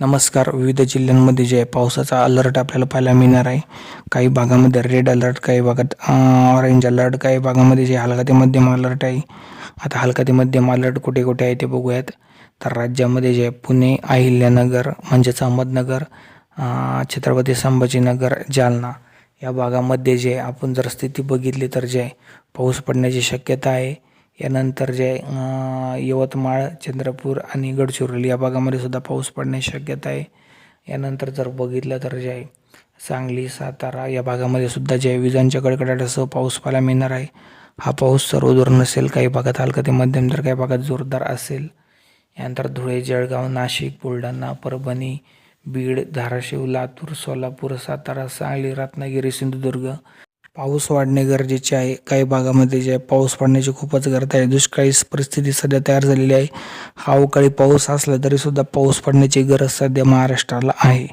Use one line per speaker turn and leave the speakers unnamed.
नमस्कार. विविध जिल्ह्यांमध्ये जे आहे पावसाचा अलर्ट आपल्याला पाहायला मिळणार आहे. काही भागामध्ये रेड अलर्ट काही भागात ऑरेंज अलर्ट काही भागामध्ये जे हलका ते मध्यम अलर्ट आहे. आता हलका ते मध्यम अलर्ट कुठे कुठे आहे ते बघूयात. तर राज्यामध्ये जे आहे पुणे अहिल्यानगर म्हणजेच अहमदनगर छत्रपती संभाजीनगर जालना या भागामध्ये जे आपण जर स्थिती बघितली तर जे पाऊस पडण्याची शक्यता आहे. यानंतर जे यवतमाळ चंद्रपूर आणि गडचिरोली या भागामध्ये सुद्धा पाऊस पडण्याची शक्यता आहे. यानंतर जर बघितलं तर जे आहे सांगली सातारा या भागामध्ये सुद्धा जे विजांच्या कडकडाटासह पाऊस पाहायला मिळणार आहे. हा पाऊस सर्वदूर नसेल काही भागात हलका ते मध्यम तर काही भागात जोरदार असेल. यानंतर धुळे जळगाव नाशिक बुलढाणा परभणी बीड धाराशिव लातूर सोलापूर सातारा सांगली रत्नागिरी सिंधुदुर्ग पाऊस वाढणे गरजेचे आहे. काही भागामध्ये जे पाऊस पडण्याची खूपच गरज आहे. दुष्काळी परिस्थिती सध्या तयार झालेली आहे. हा अवकाळी पाऊस असला तरीसुद्धा पाऊस पडण्याची गरज सध्या महाराष्ट्राला आहे.